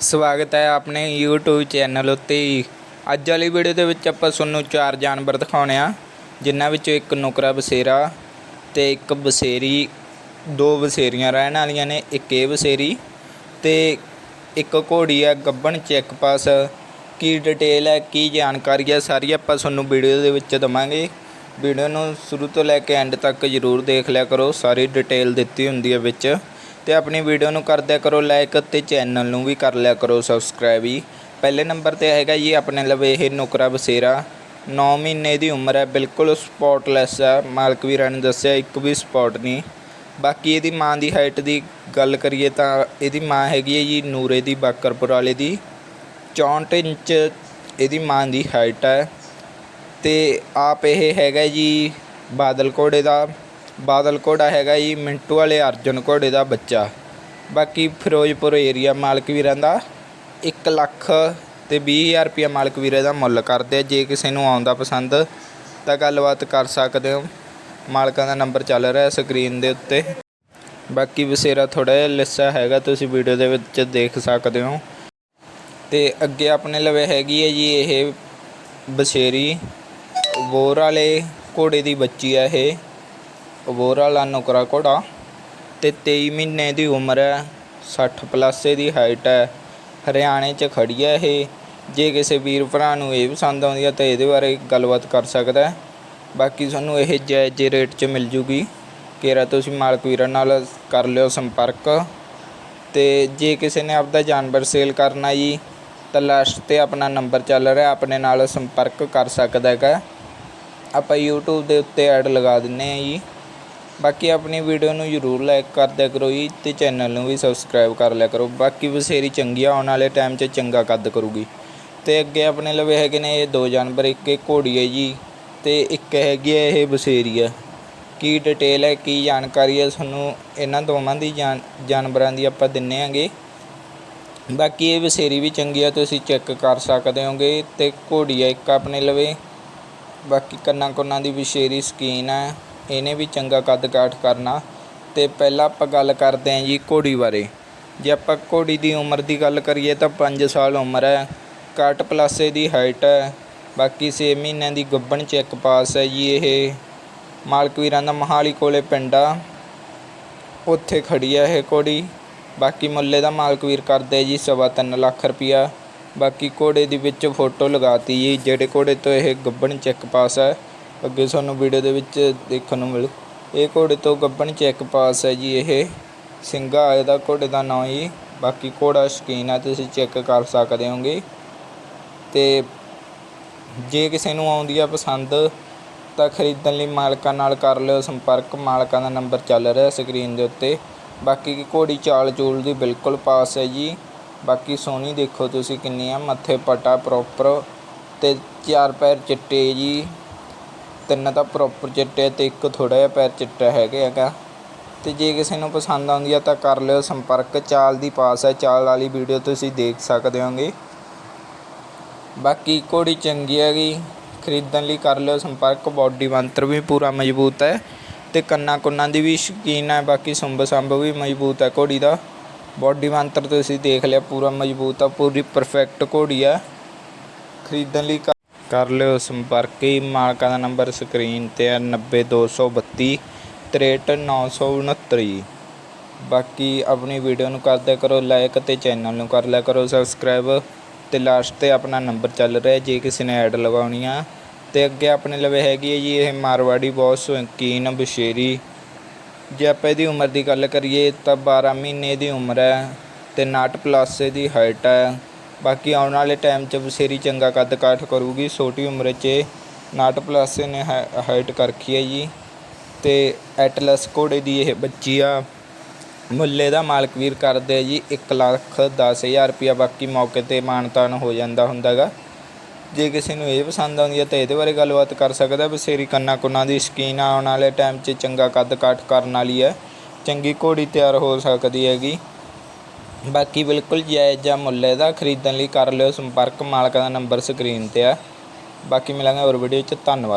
ਸਵਾਗਤ ਹੈ ਆਪਣੇ YouTube ਚੈਨਲ ਉੱਤੇ ਅੱਜ ਵਾਲੀ ਵੀਡੀਓ ਦੇ ਵਿੱਚ ਆਪਾਂ ਤੁਹਾਨੂੰ ਚਾਰ ਜਾਨਵਰ ਦਿਖਾਉਣੇ ਆ, ਜਿਨ੍ਹਾਂ ਵਿੱਚੋਂ ਇੱਕ ਨੁਕਰਾ ਬਸੇਰਾ ਤੇ ਇੱਕ ਬਸੇਰੀ, ਦੋ ਬਸੇਰੀਆਂ ਰਹਿਣ ਵਾਲੀਆਂ ਨੇ, ਇੱਕ ਇਹ ਬਸੇਰੀ ਤੇ ਇੱਕ ਘੋੜੀ ਆ, ਗੱਬਣ ਚੈੱਕ ਪਾਸ। ਕੀ ਡਿਟੇਲ ਹੈ, ਕੀ ਜਾਣਕਾਰੀ ਹੈ, ਸਾਰੀ ਆਪਾਂ ਤੁਹਾਨੂੰ ਵੀਡੀਓ ਦੇ ਵਿੱਚ ਦਵਾਂਗੇ। ਵੀਡੀਓ ਨੂੰ ਸ਼ੁਰੂ ਤੋਂ ਲੈ ਕੇ ਐਂਡ ਤੱਕ ਜ਼ਰੂਰ ਦੇਖ ਲਿਆ ਕਰੋ, ਸਾਰੀ ਡਿਟੇਲ ਦਿੱਤੀ ਹੁੰਦੀ ਹੈ ਵਿੱਚ। ਤੇ ਆਪਣੀ ਵੀਡੀਓ ਨੂੰ ਕਰ ਦਿਆ ਕਰੋ ਲਾਈਕ ਤੇ ਚੈਨਲ ਨੂੰ ਵੀ ਕਰ ਲਿਆ ਕਰੋ ਸਬਸਕ੍ਰਾਈਬ ਹੀ ਪਹਿਲੇ ਨੰਬਰ ਤੇ ਹੈਗਾ ਜੀ ਆਪਣੇ ਲਵੇ ਇਹ ਨੁਕਰਾ ਬਸੇਰਾ। 9 ਮਹੀਨੇ ਦੀ ਉਮਰ ਹੈ, ਬਿਲਕੁਲ ਸਪੌਟਲੈਸ ਹੈ ਮਾਲਕ ਵੀਰਾਂ ਨੇ ਦੱਸਿਆ ਇੱਕ ਵੀ ਸਪੌਟ ਨਹੀਂ। ਬਾਕੀ ਇਹਦੀ ਮਾਂ ਦੀ ਹਾਈਟ ਦੀ ਗੱਲ ਕਰੀਏ ਤਾਂ ਇਹਦੀ ਮਾਂ ਹੈਗੀ ਹੈ ਜੀ ਨੂਰੇ ਦੀ, ਬਾਕਰਪੁਰ ਵਾਲੇ ਦੀ। 64 ਇੰਚ ਇਹਦੀ ਮਾਂ ਦੀ ਹਾਈਟ ਹੈ। ਤੇ ਆਪ ਇਹ ਹੈਗਾ ਜੀ ਬਾਦਲ ਘੋੜੇ ਦਾ। ਬਾਦਲ ਘੋੜਾ ਹੈਗਾ ਜੀ, ਮਿੰਟੂ ਵਾਲੇ ਅਰਜਨ ਘੋੜੇ ਦਾ ਬੱਚਾ। ਬਾਕੀ ਫਿਰੋਜ਼ਪੁਰ ਏਰੀਆ ਮਾਲਕ ਵੀਰਾਂ ਦਾ 1 ਲੱਖ ਤੇ 20000 ਰੁਪਇਆ ਮਾਲਕ ਵੀਰੇ ਦਾ ਮੁੱਲ ਕਰਦੇ ਆ। ਜੇ ਕਿਸੇ ਨੂੰ ਆਉਂਦਾ ਪਸੰਦ ਤਾਂ ਗੱਲਬਾਤ ਕਰ ਸਕਦੇ ਹੋ। ਮਾਲਕਾਂ ਦਾ ਨੰਬਰ ਚੱਲ ਰਿਹਾ ਸਕਰੀਨ ਦੇ ਉੱਤੇ। ਬਾਕੀ ਵਸੇਰਾ ਥੋੜਾ ਜਿਹਾ ਲਿਸਾ ਹੈਗਾ, ਤੁਸੀਂ ਵੀਡੀਓ ਦੇ ਵਿੱਚ ਦੇਖ ਸਕਦੇ ਹੋ। ਤੇ ਅੱਗੇ ਆਪਣੇ ਲਵੇ ਹੈਗੀ ਹੈ ਜੀ ਇਹ ਬਸ਼ੇਰੀ। ਵੋਰ ਵਾਲੇ ਘੋੜੇ ਦੀ ਬੱਚੀ ਹੈ ਇਹ। ਵੋਰ ਵਾਲਾ ਨੁਕਰਾ ਘੋੜਾ ਤੇ 23 ਮਹੀਨੇ ਦੀ ਉਮਰ ਹੈ 60 ਪਲੱਸ ਇਹਦੀ ਹਾਈਟ ਹੈ। ਹਰਿਆਣੇ 'ਚ ਖੜੀ ਹੈ ਇਹ। ਜੇ ਕਿਸੇ ਵੀਰ ਭਰਾ ਨੂੰ ਇਹ ਪਸੰਦ ਆਉਂਦੀ ਹੈ ਤਾਂ ਇਹਦੇ ਬਾਰੇ ਗੱਲਬਾਤ ਕਰ ਸਕਦਾ ਹੈ। ਬਾਕੀ ਤੁਹਾਨੂੰ ਇਹ ਜਾਇਜ਼ ਰੇਟ 'ਚ ਮਿਲ ਜੂਗੀ। ਕੇਰਾ ਤੁਸੀਂ ਮਾਲਕ ਵੀਰਾਂ ਨਾਲ ਕਰ ਲਿਓ ਸੰਪਰਕ। ਤੇ ਜੇ ਕਿਸੇ ਨੇ ਆਪਦਾ ਜਾਨਵਰ ਸੇਲ ਕਰਨਾ ਜੀ, ਤਾਂ ਲਾਸਟ ਤੇ ਆਪਣਾ ਨੰਬਰ ਚੱਲ ਰਿਹਾ ਆਪਣੇ ਨਾਲ ਸੰਪਰਕ ਕਰ ਸਕਦਾ ਹੈਗਾ। ਆਪਾਂ YouTube ਦੇ ਉੱਤੇ ਐਡ ਲਗਾ ਦਿੰਨੇ ਆ ਜੀ। ਬਾਕੀ ਆਪਣੀ ਵੀਡੀਓ ਨੂੰ ਜ਼ਰੂਰ ਲਾਈਕ ਕਰ ਦਿਆ ਕਰੋ ਜੀ ਤੇ ਚੈਨਲ ਨੂੰ ਵੀ ਸਬਸਕ੍ਰਾਈਬ ਕਰ ਲਿਆ ਕਰੋ। ਬਾਕੀ ਬਸੇਰੀ ਚੰਗੀ ਆਉਣ ਵਾਲੇ ਟਾਈਮ 'ਚ ਚੰਗਾ ਕੱਦ ਕਰੂਗੀ। ਤੇ ਅੱਗੇ ਆਪਣੇ ਲਵੇ ਹੈਗੇ ਨੇ ਇਹ ਦੋ ਜਾਨਵਰ, ਇੱਕ ਇਹ ਘੋੜੀ ਹੈ ਜੀ ਤੇ ਇੱਕ ਹੈਗੀ ਹੈ ਇਹ ਬਸੇਰੀ ਹੈ। ਕੀ ਡਿਟੇਲ ਹੈ, ਕੀ ਜਾਣਕਾਰੀ ਹੈ, ਤੁਹਾਨੂੰ ਇਹਨਾਂ ਦੋਵਾਂ ਦੀ ਜਾਨ, ਜਾਨਵਰਾਂ ਦੀ ਆਪਾਂ ਦਿੰਨੇ ਆਂਗੇ। ਬਾਕੀ ਇਹ ਵਸੇਰੀ ਵੀ ਚੰਗੀ ਆ, ਤੁਸੀਂ ਚੈੱਕ ਕਰ ਸਕਦੇ ਹੋਗੇ ਤੇ ਘੋੜੀ ਆ ਇੱਕ ਆਪਣੇ ਲਵੇ। ਬਾਕੀ ਕੰਨਾਂ ਕੁੰਨਾਂ ਦੀ ਵਿਸ਼ੇਰੀ ਸਕੀਨ ਹੈ। ਇਹਨੇ ਵੀ ਚੰਗਾ ਕੱਦ ਕਾਠ ਕਰਨਾ। ਤੇ ਪਹਿਲਾਂ ਆਪਾਂ ਗੱਲ ਕਰਦੇ ਹਾਂ ਜੀ ਘੋੜੀ ਬਾਰੇ। ਜੇ ਆਪਾਂ ਘੋੜੀ ਦੀ ਉਮਰ ਦੀ ਗੱਲ ਕਰੀਏ ਤਾਂ 5 ਸਾਲ ਉਮਰ ਹੈ। ਕਾਟ ਪਲਾਸੇ ਦੀ ਹਾਈਟ ਹੈ। ਬਾਕੀ 6 ਮਹੀਨਿਆਂ ਦੀ ਗੱਬਣ ਚੈੱਕ ਪਾਸ ਹੈ ਜੀ ਇਹ। ਮਾਲਕ ਵੀਰਾਂ ਦਾ ਮਹਾਲੀ ਕੋਲੇ ਪਿੰਡ ਆ। ਉੱਥੇ ਖੜੀ ਹੈ ਇਹ ਘੋੜੀ। ਬਾਕੀ ਮੁੱਲੇ ਦਾ ਮਾਲਕ ਵੀਰ ਕਰਦੇ ਜੀ ਸਵਾ ਤਿੰਨ ਲੱਖ ਰੁਪਿਆ ਬਾਕੀ ਘੋੜੇ ਦੇ ਵਿੱਚ ਫੋਟੋ ਲਗਾਤੀ ਜੀ, ਜਿਹੜੇ ਘੋੜੇ ਤੋਂ ਇਹ ਗੱਬਣ ਚੈੱਕ ਪਾਸ ਹੈ। ਅੱਗੇ ਤੁਹਾਨੂੰ ਵੀਡੀਓ ਦੇ ਵਿੱਚ ਦੇਖਣ ਨੂੰ ਮਿਲੂ। ਇਹ ਘੋੜੇ ਤੋਂ ਗੱਬਣ ਚੈੱਕ ਪਾਸ ਹੈ ਜੀ ਇਹ। ਸਿੰਘਾ ਇਹਦਾ ਘੋੜੇ ਦਾ ਨਾਂ ਜੀ ਬਾਕੀ ਘੋੜਾ ਸ਼ਕੀਨ ਆ ਤੁਸੀਂ ਚੈੱਕ ਕਰ ਸਕਦੇ ਹੋਗੇ। ਤੇ ਜੇ ਕਿਸੇ ਨੂੰ ਆਉਂਦੀ ਆ ਪਸੰਦ, ਤਾਂ ਖਰੀਦਣ ਲਈ ਮਾਲਕਾਂ ਨਾਲ ਕਰ ਲਿਓ ਸੰਪਰਕ। ਮਾਲਕਾਂ ਦਾ ਨੰਬਰ ਚੱਲ ਰਿਹਾ ਸਕਰੀਨ ਦੇ ਉੱਤੇ। ਬਾਕੀ ਕੀ ਘੋੜੀ ਚਾਲ ਚੂਲ ਦੀ ਬਿਲਕੁਲ ਪਾਸ ਹੈ ਜੀ। ਬਾਕੀ ਸੋਹਣੀ ਦੇਖੋ ਤੁਸੀਂ ਕਿੰਨੀ ਆ ਮੱਥੇ ਪਟਾ ਪ੍ਰੋਪਰ ਤੇ ਚਾਰ ਪੈਰ ਚਿੱਟੇ ਜੀ। ਤਿੰਨ ਤਾਂ ਪ੍ਰੋਪਰ ਚਿੱਟੇ ਅਤੇ ਇੱਕ ਥੋੜ੍ਹਾ ਜਿਹਾ ਪੈਰ ਚਿੱਟਾ ਹੈਗਾ ਹੈਗਾ। ਅਤੇ ਜੇ ਕਿਸੇ ਨੂੰ ਪਸੰਦ ਆਉਂਦੀ ਆ ਤਾਂ ਕਰ ਲਿਓ ਸੰਪਰਕ। ਚਾਲ ਦੀ ਪਾਸ ਹੈ, ਚਾਲ ਵਾਲੀ ਵੀਡੀਓ ਤੁਸੀਂ ਦੇਖ ਸਕਦੇ ਹੋਗੇ। ਬਾਕੀ ਘੋੜੀ ਚੰਗੀ ਹੈਗੀ, ਖਰੀਦਣ ਲਈ ਕਰ ਲਿਓ ਸੰਪਰਕ। ਬਾਡੀ ਬੰਤਰ ਵੀ ਪੂਰਾ ਮਜ਼ਬੂਤ ਹੈ ਤੇ ਕੰਨਾਂ ਕੁੰਨਾਂ ਦੀ ਵੀ ਸ਼ਕੀਨ ਹੈ, ਬਾਕੀ ਸੁੰਬ ਸੰਬ ਵੀ ਮਜ਼ਬੂਤ ਹੈ ਘੋੜੀ ਦਾ। ਬਾਡੀ ਬੰਤਰ ਤੁਸੀਂ ਦੇਖ ਲਿਆ, ਪੂਰਾ ਮਜ਼ਬੂਤ ਆ, ਪੂਰੀ ਪਰਫੈਕਟ ਘੋੜੀ ਆ। ਖਰੀਦਣ ਲਈ ਕਰ- ਲਿਓ ਸੰਪਰਕ ਹੀ ਮਾਲਕਾਂ ਦਾ ਨੰਬਰ ਸਕਰੀਨ ਤੇ ਹੈ 90232 63969 ਜੀ ਬਾਕੀ ਆਪਣੀ ਵੀਡੀਓ ਨੂੰ ਕਰਦਿਆ ਕਰੋ ਲਾਈਕ ਤੇ ਚੈਨਲ ਨੂੰ ਕਰ ਲਿਆ ਕਰੋ ਸਬਸਕ੍ਰਾਈਬ। ਤੇ ਲਾਸਟ ਤੇ ਆਪਣਾ ਨੰਬਰ ਚੱਲ ਰਿਹਾ ਜੇ ਕਿਸੇ ਨੇ ਐਡ ਲਗਾਉਣੀ ਆ। ਤੇ ਅੱਗੇ ਆਪਣੇ ਲਵੇ ਹੈਗੀ ਹੈ ਜੀ ਇਹ ਮਾਰਵਾੜੀ ਬਹੁਤ ਸ਼ੌਕੀਨ ਬਸ਼ੇਰੀ। ਜੇ ਆਪਾਂ ਇਹਦੀ ਉਮਰ ਦੀ ਗੱਲ ਕਰੀਏ ਤਾਂ 12 ਮਹੀਨੇ ਦੀ ਉਮਰ ਹੈ ਤੇ 59 ਪਲੱਸ ਦੀ ਹਾਈਟ ਹੈ। ਬਾਕੀ ਆਉਣ ਵਾਲੇ ਟਾਈਮ 'ਚ ਬਸੇਰੀ ਚੰਗਾ ਕੱਦ ਕਾਠ ਕਰੂਗੀ, ਛੋਟੀ ਉਮਰ 'ਚ 59 ਪਲੱਸ ਨੇ ਹਾਈਟ ਕਰ ਰੱਖੀ ਹੈ ਜੀ ਤੇ ਐਟਲਸ ਘੋੜੇ ਦੀ ਇਹ ਬੱਚੀ ਆ। ਮੁੱਲੇ ਦਾ ਮਾਲਕ ਵੀਰ ਕਰਦੇ ਆ ਜੀ 1 ਲੱਖ 10000 ਰੁਪਇਆ ਬਾਕੀ ਮੌਕੇ ਤੇ ਮਾਨਤਾਨ ਹੋ ਜਾਂਦਾ ਹੁੰਦਾਗਾ ਜੇ ਕਿਸੇ ਨੂੰ ਇਹ ਪਸੰਦ ਆਉਂਦੀ ਹੈ ਤਾਂ ਇਹਦੇ ਬਾਰੇ ਗੱਲਬਾਤ ਕਰ ਸਕਦਾ ਬਸੇਰੀ ਕੰਨਾ ਕੁੰਨਾ ਦੀ ਸਕੀਨ ਆਉਣ ਵਾਲੇ ਟਾਈਮ 'ਚ ਚੰਗਾ ਕੱਦ ਕਾਠ ਕਰਨ ਵਾਲੀ ਹੈ ਚੰਗੀ ਘੋੜੀ ਤਿਆਰ ਹੋ ਸਕਦੀ ਹੈਗੀ। ਬਾਕੀ ਬਿਲਕੁਲ ਜਾਇਜ਼ ਜਿਹਾ ਮੁੱਲ ਹੈ ਖਰੀਦਣ ਲਈ ਕਰ ਲਿਓ ਸੰਪਰਕ, ਮਾਲਕਾਂ ਦਾ ਨੰਬਰ ਸਕਰੀਨ ਤੇ ਆ। ਬਾਕੀ ਮਿਲਾਂਗੇ ਹੋਰ ਵੀਡੀਓ 'ਚ ਧੰਨਵਾਦ।